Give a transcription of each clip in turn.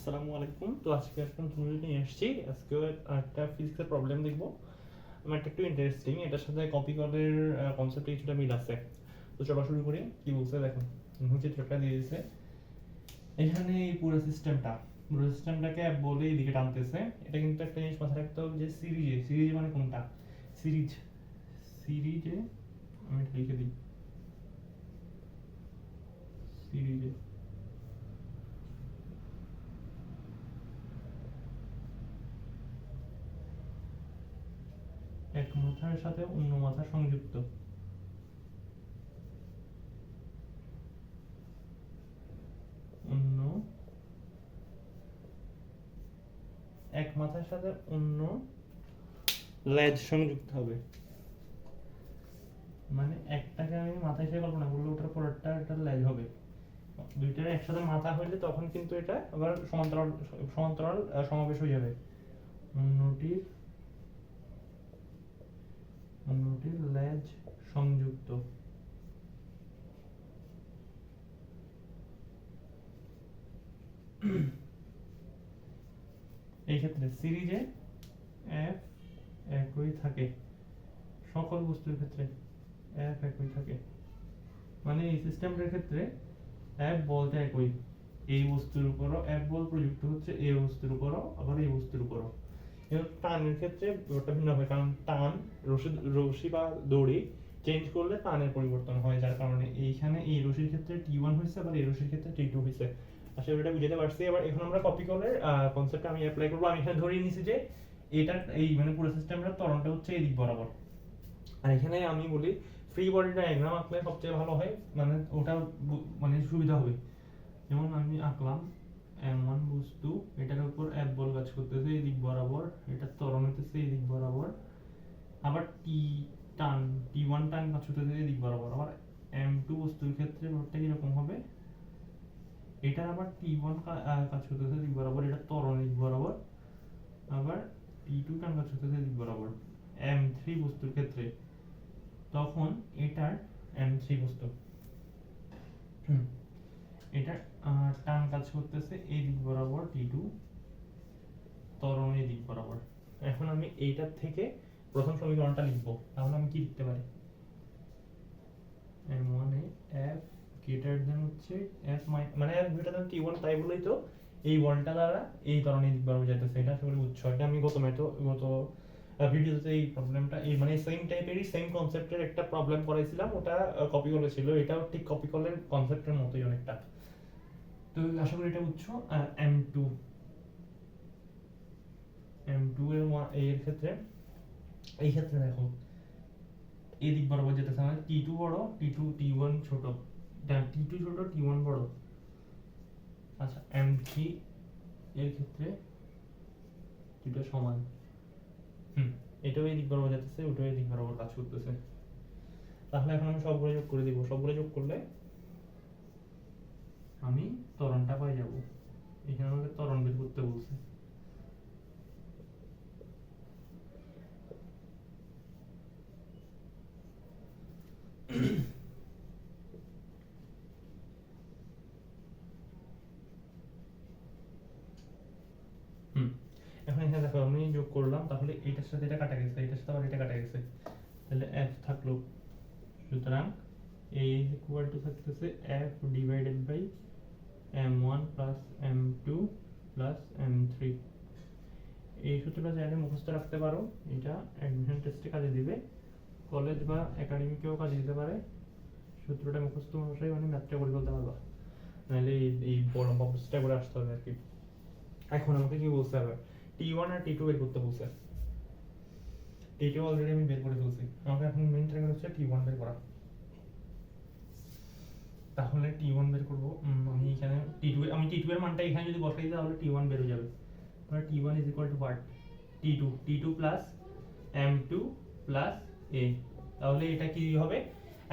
আসসালামু আলাইকুম। তো আজকে একটা নতুন নিয়ে এসেছি। আজকে একটা ফিজিক্সের প্রবলেম দেখব। আমার একটা একটু ইন্টারেস্টিং এটার সাথে কপি কলের কনসেপ্টে কিছুটা মিল আছে। তো চলো শুরু করি। কি বলছে দেখো? চিত্রটা দিয়ে দিয়েছে এখানে এই পুরো সিস্টেমটা পুরো সিস্টেমটাকে বলে এইদিকে টানতেছে। এটা কিন্তু একটা জিনিস মাথায় রাখতে হবে যে সিরিজে সিরিজ মানে কোনটা? সিরিজ সিরিজে আমি লিখে দিই। সিরিজে এক মাথার সাথে অন্য মাথা সংযুক্ত। অন্য এক মাথার সাথে অন্য লেজ সংযুক্ত হবে। মানে একটাকে আমি মাথা হিসেবে কল্পনা করলে ওটার পরেরটা একটা লেজ হবে। দুইটার একসাথে মাথা হইলে তখন কিন্তু এটা আবার সমান্তরাল সমান্তরাল সমাবেশ হয়ে যাবে। অন্যটির অন্যটির লেজ সংযুক্ত। এই ক্ষেত্রে সিরিজে এফ একই থাকে। সকল বস্তুর ক্ষেত্রে এফ একই থাকে। মানে এই সিস্টেমটার ক্ষেত্রে এফ বলতে একই। এই বস্তুর উপরও এফ বল প্রযুক্ত হচ্ছে, এই বস্তুর উপরও, আবার এই বস্তুর উপরও। এবং টানের ক্ষেত্রে ব্যাপারটা ভিন্ন হবে কারণ টান রশি রশি বা দড়ি চেঞ্জ করলে টানের পরিবর্তন হয়, যার কারণে এইখানে এই রশির ক্ষেত্রে টি ওয়ান হয়েছে, আবার এই রশির ক্ষেত্রে টি টু হয়েছে। আসলে এটা বুঝাতে পারছি। এবার এখন আমরা কপি কলের কনসেপ্ট আমি অ্যাপ্লাই করব। আমি এখানে ধরিয়ে নিছি যে এটা এই মানে পুরো সিস্টেমটার ত্বরণটা হচ্ছে এই দিক বরাবর। আর এখানে আমি বলি ফ্রি বডি ডায়াগ্রাম আঁকলে সবচেয়ে ভালো হয় মানে ওটা মানে সুবিধা হবে। যেমন আমি আঁকলাম এমন বস্তু, এটার উপর এক বল কাজ করতেছে, এই দিক বরাবর, এটা ত্বরণ হইতেছে, এই দিক বরাবর। আবার টি টান টি ওয়ান টান কাজ করতেছে, এই দিক বরাবর। আবার এম টু বস্তুর ক্ষেত্রে ব্যাপারটা কীরকম হবে? এটা আবার টি ওয়ান কাজ করতেছে দিক বরাবর, এটা ত্বরণ দিক বরাবর। আবার টি টু টান কাজ করতেছে দিক বরাবর। এম থ্রি বস্তুর ক্ষেত্রে। তখন এটার এম থ্রি বস্তু। হুম। এটা টান কাজ করতেছে, এই দিক বরাবর টি টু দিক বরাবর। এখন আমি এইটার থেকে প্রথম সমীকরণটা লিখব, তাহলে আমি কি লিখতে পারি? M one A F greater than হচ্ছে এফ মানে F greater than T one তাই বলেই তো এই দ্বারা এই ত্বরণের দিক বরাবর যাইতেছে, এটা আসলে এটা আমি গত ম্যাথ গত ভিডিওতে এই প্রবলেমটা এই মানে সেম টাইপেরই সেম কনসেপ্টের একটা প্রবলেম করাইছিলাম, ওটা কপি করেছিল এটাও ঠিক কপি কলের কনসেপ্টের মতোই অনেকটা। তো আশা করি এটা উৎস এম টু এম টু এর এর ক্ষেত্রে, এই ক্ষেত্রে দেখো এই দিক বরাবর যেতেছে আমাদের টি টু বড় টি টু টি ওয়ান ছোট। টি টু ছোট টি ওয়ান বড়। আচ্ছা এম থ্রি এর ক্ষেত্রে দুটো সমান। হুম, এটাও এই দিক বরাবর যেতেছে, ওটাও এই দিক বরাবর কাজ করতেছে। তাহলে এখন আমি সবগুলো যোগ করে দিব। সবগুলো যোগ করলে আমি ত্বরণটা পাই যাব। এখানে আমাকে ত্বরণ বের করতে বলছে। এখন এখানে দেখো, আমি যোগ করলাম, তাহলে এটার সাথে এটা কাটা গেছে, এটার সাথে আবার এটা কাটা গেছে। তাহলে এফ থাকল, সুতরাং a is equal to থাকতেছে f divided m1 plus m2 plus m3 এই সূত্রটা চাইলে মুখস্থ রাখতে পারো। এটা অ্যাডমিশন টেস্টে কাজে দিবে। কলেজ বা একাডেমিকেও কাজে দিতে পারে। সূত্রটা মুখস্থ অনুসারে মানে ম্যাথটা করে ফেলতে পারবা। নাহলে এই বড় প্রসেসটা করে আসতে হবে আর কি। এখন আমাকে কি বলতে হবে? টি ওয়ান আর টি টু বের করতে বলছে। টি টু অলরেডি আমি বের করে ফেলছি। আমাকে এখন মেইন টার্গেট হচ্ছে টি ওয়ান বের করা। তাহলে টি ওয়ান বের করব। আমি এখানে টি টু আমি টি টু এর মানটা এখানে যদি বসাই দিই তাহলে টি ওয়ান বের হয়ে যাবে। তাহলে T one is equal to what T two T two plus M two plus A তাহলে এটা কি হবে?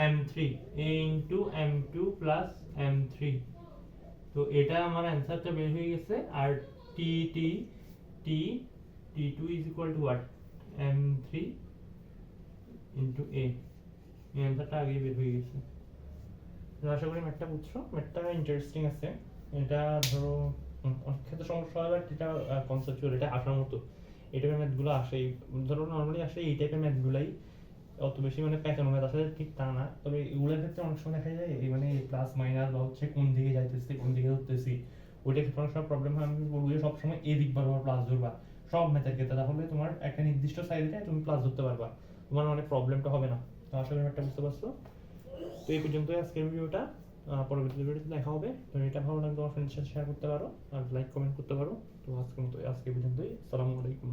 M three A into M two plus M three তো এটা আমার অ্যান্সারটা বের হয়ে গেছে। আর T T T T two is equal to what M three into A অ্যান্সারটা আগেই বের হয়ে গেছে। আশা করি ম্যাথটা বুঝছ? ম্যাথটা ইন্টারেস্টিং আছে। এটা ধরো অনেক ক্ষেত্রে সমস্যা হয় বাট এটা কনসেপচুয়াল এটা আসার মতো। এই টাইপের ম্যাথগুলো আসে ধরো নর্মালি আসে এই টাইপের ম্যাথগুলাই অত বেশি মানে প্যাটার্ন ম্যাথ আসলে ঠিক তা না। তবে এগুলোর ক্ষেত্রে অনেক সময় দেখা যায়, এই মানে প্লাস মাইনাস বা হচ্ছে কোন দিকে যাইতেছি, কোন দিকে ধরতেছি ওইটা ক্ষেত্রে অনেক সময় প্রবলেম হয়। আমি বলব যে সবসময় এই দিক বরাবর প্লাস ধরবা। সব ম্যাথের ক্ষেত্রে তাহলে তোমার একটা নির্দিষ্ট সাইডে তুমি প্লাস ধরতে পারবা। তোমার অনেক প্রবলেমটা হবে না। তো করি একটা বুঝতে পারছ? তো এই পর্যন্ত আজকের ভিডিওটা। পরবর্তী ভিডিওতে দেখা হবে। তো এটা ভালো লাগলে তোমার ফ্রেন্ডের সাথে শেয়ার করতে পারো আর লাইক কমেন্ট করতে পারো। তো আজকের মতো আজকে পর্যন্তই। আসসালামু আলাইকুম।